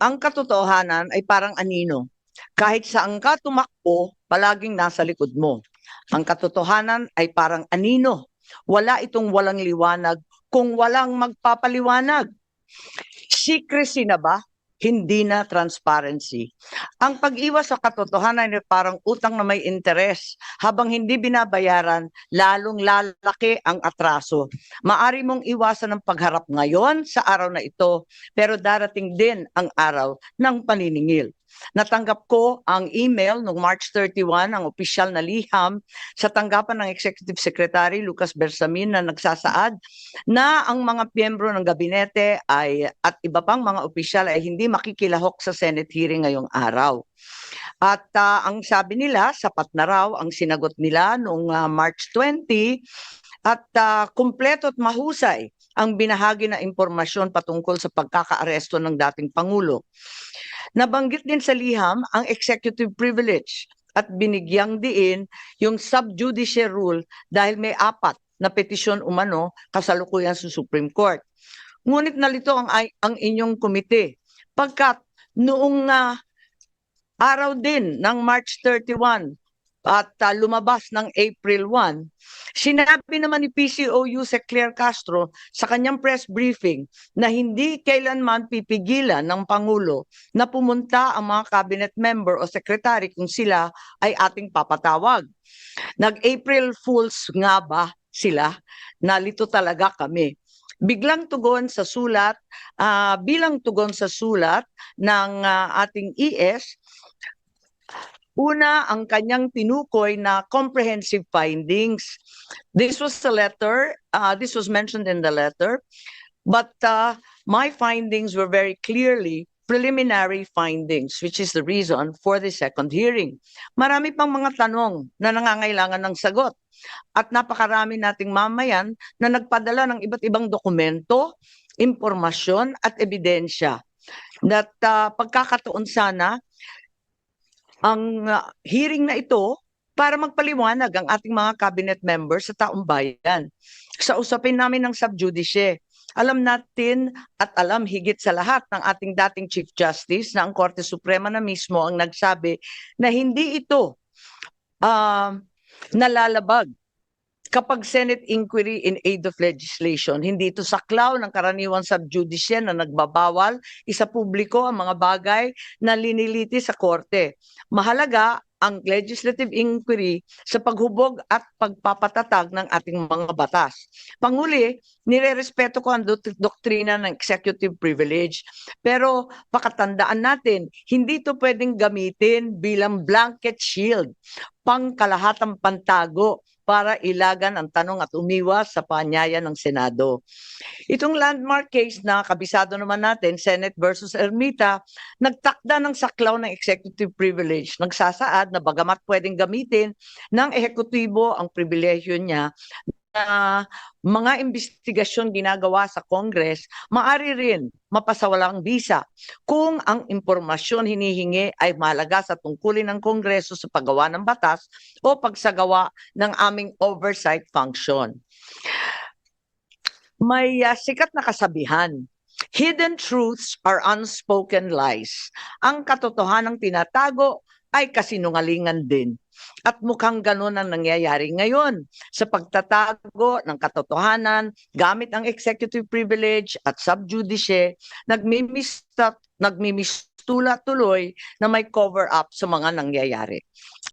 ang katotohanan ay parang anino. Kahit saan ka tumakbo, palaging nasa likod mo. Ang katotohanan ay parang anino. Wala itong walang liwanag kung walang magpapaliwanag. Secrecy na ba? Hindi na transparency. Ang pag-iwas sa katotohanan ay parang utang na may interes. Habang hindi binabayaran, lalong lalaki ang atraso. Maari mong iwasan ang pagharap ngayon sa araw na ito, pero darating din ang araw ng paniningil. Natanggap ko ang email noong March 31, ang opisyal na liham sa tanggapan ng Executive Secretary Lucas Bersamin na nagsasaad na ang mga piyembro ng gabinete ay at iba pang mga opisyal ay hindi makikilahok sa Senate hearing ngayong araw. At ah, ang sabi nila, sapat na raw ang sinagot nila noong ah, March 20 at ah, kumpleto at mahusay ang binahagi na impormasyon patungkol sa pagkakaaresto ng dating Pangulo. Nabanggit din sa liham ang executive privilege at binigyang diin yung subjudice rule dahil may apat na petisyon umano kasalukuyan sa Supreme Court. Ngunit nalito ang, ang inyong komite pagkat noong ah, araw din ng March 31 at ah, lumabas ng April 1, sinabi naman ni PCOU si Claire Castro sa kanyang press briefing na hindi kailanman pipigilan ng Pangulo na pumunta ang mga cabinet member o secretary kung sila ay ating papatawag. Nag-April Fools nga ba sila? Nalito talaga kami. Biglang tugon sa sulat, ah, bilang tugon sa sulat ng ah, ating ES, Una, ang kanyang tinukoy na comprehensive findings. This was the letter, uh, this was mentioned in the letter, but uh, my findings were very clearly preliminary findings, which is the reason for the second hearing. Marami pang mga tanong na nangangailangan ng sagot. At napakarami nating mamayan na nagpadala ng iba't ibang dokumento, impormasyon at ebidensya. That uh, pagkakataon sana ang uh, hearing na ito para magpaliwanag ang ating mga cabinet members sa taong bayan. Sa usapin namin ng subjudice, alam natin at alam higit sa lahat ng ating dating Chief Justice na ang Korte Suprema na mismo ang nagsabi na hindi ito ah, nalalabag kapag Senate inquiry in aid of legislation, hindi ito saklaw ng karaniwang subjudice na nagbabawal isa publiko ang mga bagay na liniliti sa korte. Mahalaga ang legislative inquiry sa paghubog at pagpapatatag ng ating mga batas. Panguli, nirerespeto ko ang doktrina ng executive privilege. Pero pakatandaan natin, hindi ito pwedeng gamitin bilang blanket shield, pangkalahatang pantago para ilagan ang tanong at umiwas sa paanyaya ng Senado. Itong landmark case na kabisado naman natin, Senate versus Ermita, nagtakda ng saklaw ng executive privilege. Nagsasaad na bagamat pwedeng gamitin ng ehekutibo ang pribilehyo niya na mga investigasyon ginagawa sa Congress, maari rin mapasawalang visa kung ang impormasyon hinihingi ay mahalaga sa tungkulin ng Kongreso sa paggawa ng batas o pagsagawa ng aming oversight function. May ah, sikat na kasabihan, hidden truths are unspoken lies. Ang katotohanang tinatago ay kasinungalingan din. At mukhang ganun ang nangyayari ngayon sa pagtatago ng katotohanan gamit ang executive privilege at subjudice, nagmimista, nagmimistula tuloy na may cover up sa mga nangyayari.